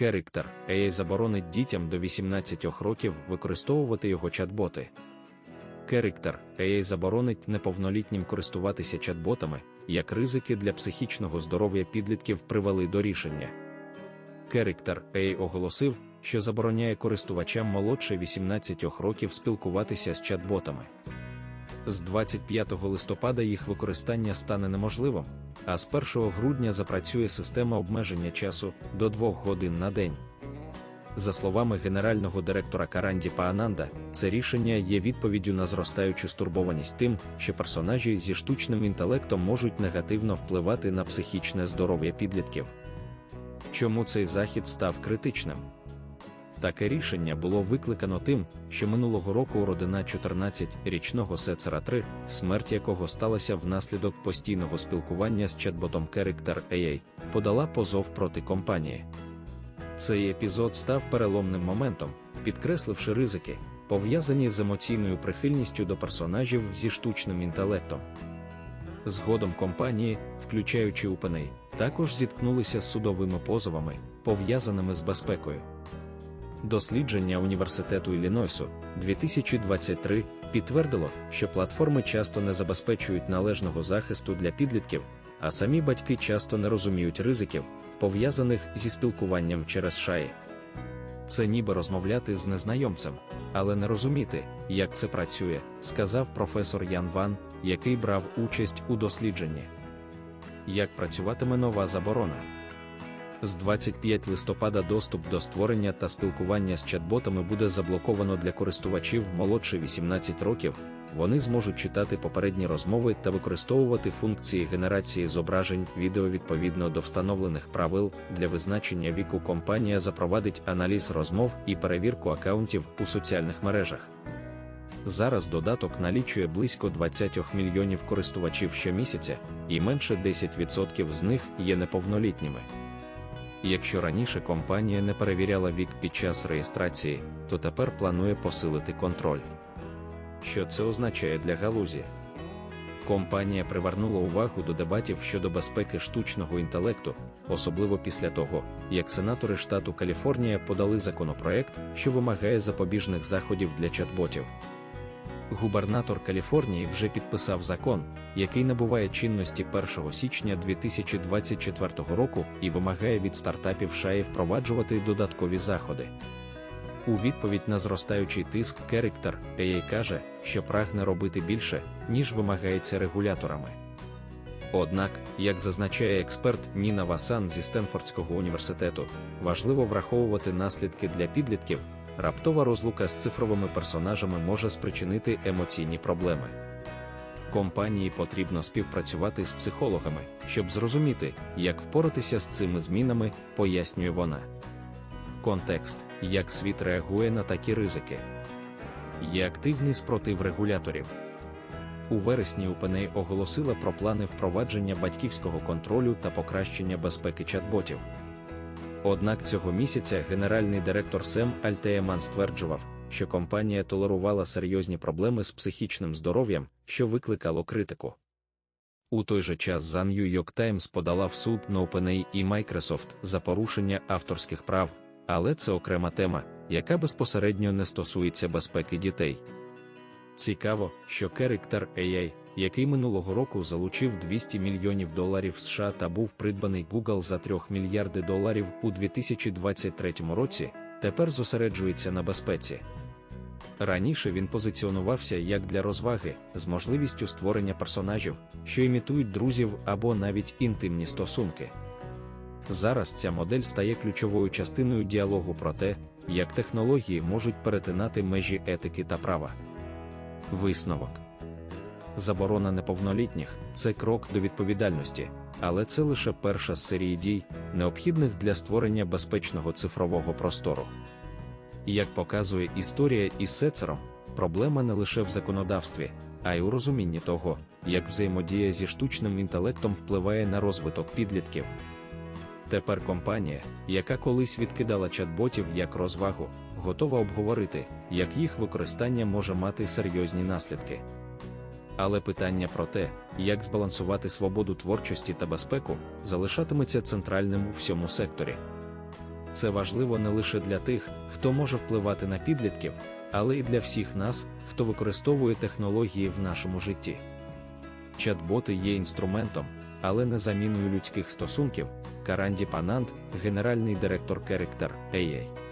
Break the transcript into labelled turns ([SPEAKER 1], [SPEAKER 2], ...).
[SPEAKER 1] Character AI заборонить дітям до 18 років використовувати його чат-боти. Character AI заборонить неповнолітнім користуватися чат-ботами, як ризики для психічного здоров'я підлітків привели до рішення. Character AI оголосив, що забороняє користувачам молодше 18 років спілкуватися з чат-ботами. З 25 листопада їх використання стане неможливим, а з 1 грудня запрацює система обмеження часу до 2 годин на день. За словами генерального директора Каранді Паананда, це рішення є відповіддю на зростаючу стурбованість тим, що персонажі зі штучним інтелектом можуть негативно впливати на психічне здоров'я підлітків. Чому цей захід став критичним? Таке рішення було викликано тим, що минулого року родина 14-річного Сецера 3, смерть якого сталася внаслідок постійного спілкування з чат-ботом Character AI, подала позов проти компанії. Цей епізод став переломним моментом, підкресливши ризики, пов'язані з емоційною прихильністю до персонажів зі штучним інтелектом. Згодом компанії, включаючи OpenAI, також зіткнулися з судовими позовами, пов'язаними з безпекою. Дослідження Університету Іллінойсу 2023 підтвердило, що платформи часто не забезпечують належного захисту для підлітків, а самі батьки часто не розуміють ризиків, пов'язаних зі спілкуванням через шаї. Це ніби розмовляти з незнайомцем, але не розуміти, як це працює, сказав професор Ян Ван, який брав участь у дослідженні. Як працюватиме нова заборона? З 25 листопада доступ до створення та спілкування з чат-ботами буде заблоковано для користувачів молодше 18 років. Вони зможуть читати попередні розмови та використовувати функції генерації зображень відео відповідно до встановлених правил для визначення віку. Компанія запровадить аналіз розмов і перевірку акаунтів у соціальних мережах. Зараз додаток налічує близько 20 мільйонів користувачів щомісяця, і менше 10% з них є неповнолітніми. Якщо раніше компанія не перевіряла вік під час реєстрації, то тепер планує посилити контроль. Що це означає для галузі? Компанія привернула увагу до дебатів щодо безпеки штучного інтелекту, особливо після того, як сенатори штату Каліфорнія подали законопроект, що вимагає запобіжних заходів для чат-ботів. Губернатор Каліфорнії вже підписав закон, який набуває чинності 1 січня 2024 року і вимагає від стартапів шаї впроваджувати додаткові заходи. У відповідь на зростаючий тиск Character AI каже, що прагне робити більше, ніж вимагається регуляторами. Однак, як зазначає експерт Ніна Васан зі Стенфордського університету, важливо враховувати наслідки для підлітків, раптова розлука з цифровими персонажами може спричинити емоційні проблеми. Компанії потрібно співпрацювати з психологами, щоб зрозуміти, як впоратися з цими змінами, пояснює вона. Контекст, як світ реагує на такі ризики. Є активний спротив регуляторів. У вересні OpenAI оголосила про плани впровадження батьківського контролю та покращення безпеки чат-ботів. Однак цього місяця генеральний директор Сем Альтеєман стверджував, що компанія толерувала серйозні проблеми з психічним здоров'ям, що викликало критику. У той же час The New York Times подала в суд на OpenAI і Microsoft за порушення авторських прав, але це окрема тема, яка безпосередньо не стосується безпеки дітей. Цікаво, що Character AI, який минулого року залучив 200 мільйонів доларів США та був придбаний Google за 3 мільярди доларів у 2023 році, тепер зосереджується на безпеці. Раніше він позиціонувався як для розваги, з можливістю створення персонажів, що імітують друзів або навіть інтимні стосунки. Зараз ця модель стає ключовою частиною діалогу про те, як технології можуть перетинати межі етики та права. Висновок заборона неповнолітніх це крок до відповідальності, але це лише перша з серії дій, необхідних для створення безпечного цифрового простору. Як показує історія із сецером, проблема не лише в законодавстві, а й у розумінні того, як взаємодія зі штучним інтелектом впливає на розвиток підлітків. Тепер компанія, яка колись відкидала чат-ботів як розвагу, готова обговорити, як їх використання може мати серйозні наслідки. Але питання про те, як збалансувати свободу творчості та безпеку, залишатиметься центральним у всьому секторі. Це важливо не лише для тих, хто може впливати на підлітків, але й для всіх нас, хто використовує технології в нашому житті. Чат-боти є інструментом, але не заміною людських стосунків. Каранді Панант, генеральний директор Character AI.